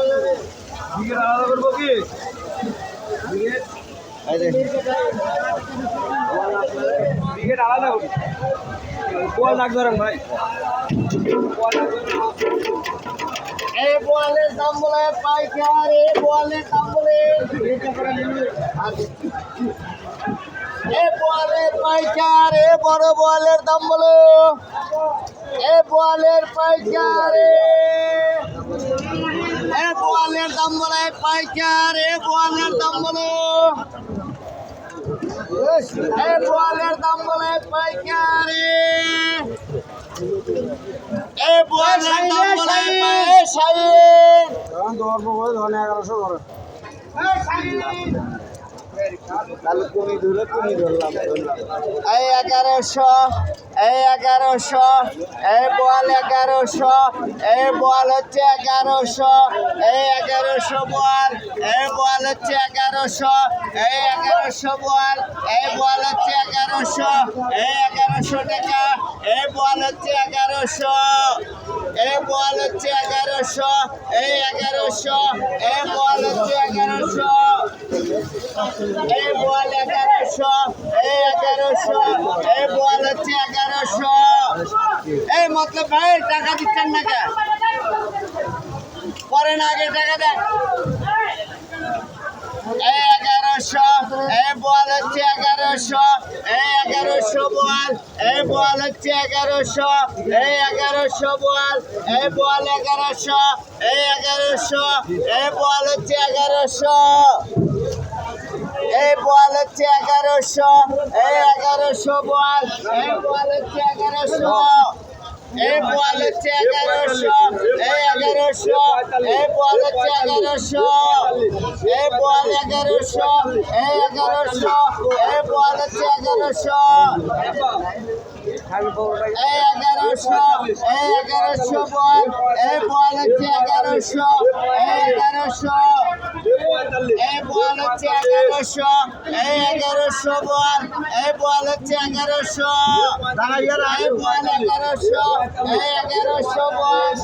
আলাদা করি। কোয়াল নাক ধরেন ভাই। এই বলের দাম বলে পাইকার এই বলের দাম বলে এ বলের পাইকার এ বড় বলের দাম বলো এ বলের পাইকার। এ বলের দাম বলে পাইকার এ বলের দাম বলো এ বলের দাম বলে পাইকার। এ বলের দাম বলে পাইকার। এগারোশো ধরে এই এগারোশো এই এগারোশো, এই বল এগারোশো, এই বল হচ্ছে এগারোশো, এই এগারোশো বল, এই বল হচ্ছে এগারোশো, এই এগারোশো বল, এই বল হচ্ছে এগারোশো, এই এগারোশো টাকা, এই বল হচ্ছে এগারোশো, এই বল হচ্ছে এগারোশো, এই এগারোশো, এই বল হচ্ছে এগারোশো। এই বল এগারোশো, এই এগারোশো, এই বল হচ্ছে এগারোশো। এই মতলব ভাই, টাকা দিচ্ছেন না কে পরে না আগে টাকা দেন। এই এগারোশো, এই বল হচ্ছে এগারোশো, এই এগারোশো বল এই বল হচ্ছে এগারোশো, এই এগারোশো বল এই বল এগারোশো, এই এগারোশো, এই বল হচ্ছে এগারোশো। এই বল হচ্ছে এগারোশো এই এগারোশো বল এই বল হচ্ছে এগারোশো এই বল হচ্ছে এগারোশো এই এগারোশো এই বল হচ্ছে এগারোশো এই বল এগারোশো এই এগারোশো এই বল হচ্ছে এগারোশো এই এগারোশো এই এগারোশো বল এই বল হচ্ছে এগারোশো এই এগারোশো এই বল হচ্ছে এগারোশো, এই এগারোশো বল, এই বল হচ্ছে এগারোশো। এই বল এগারোশো, এই এগারোশো বল।